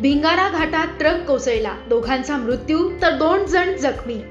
भिंगारा घाटात ट्रक कोसळला. दोघांचा मृत्यू तर दोन जण जखमी.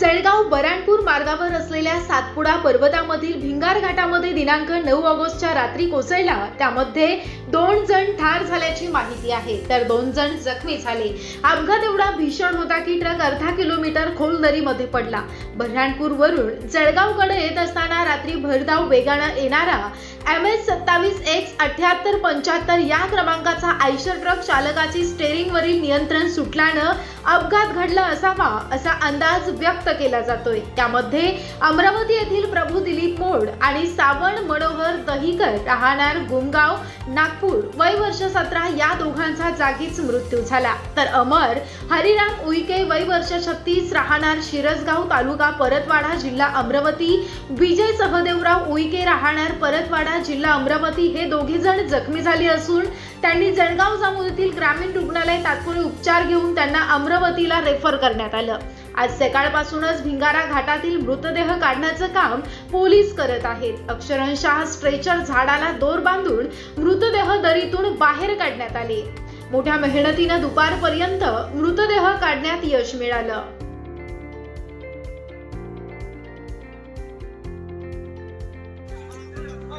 जळगाव बराणपूर मार्गावर असलेल्या सातपुडा पर्वतामधील भिंगार घाटामध्ये दिनांक नऊ ऑगस्टच्या रात्री कोसळला. त्यामध्ये दोन जण ठार झाल्याची माहिती आहे. तर दोन जण जखमी झाले. अपघात एवढा भीषण होता की ट्रक अर्धा किलोमीटर खोल दरीमध्ये पडला. बऱ्हाणपूर वरून जळगावकडे येत असताना रात्री भरधाव वेगानं येणारा एम एस सत्तावीस एक्स अठ्याहत्तर पंच्याहत्तर या क्रमांकाचा आयशर ट्रक चालकाची स्टेरिंगवरील नियंत्रण सुटल्यानं अपघात घडला असावा असा अंदाज व्यक्त केला जातोय. त्यामध्ये अमरावती येथील प्रभू दिलीप मोड आणि सावण मनोहर दहीकर राहणार गुमगाव नागपूर वय वर्ष सतरा या दोघांचा जागीच मृत्यू झाला. तर अमर हरिराम उईके वय वर्ष छत्तीस राहणार शिरसगाव तालुका परतवाडा जिल्हा अमरावती विजय सहदेवराव उईके राहणार परतवाडा जिल्हा अमरावती हे दोघे जण जखमी झाले असून त्यांनी जळगाव जामोदीतील येथील ग्रामीण रुग्णालय तात्पुरे उपचार घेऊन त्यांना अमरावतीला रेफर करण्यात आलं. आज सकाळपासूनच भिंगारा घाटातील मृतदेह काढण्याचं काम पोलीस करत आहेत. अक्षरशः स्ट्रेचर झाडाला दोर बांधून मृतदेह दरीतून बाहेर काढण्यात आले. मोठ्या मेहनतीनं दुपारपर्यंत मृतदेह काढण्यात यश मिळालं.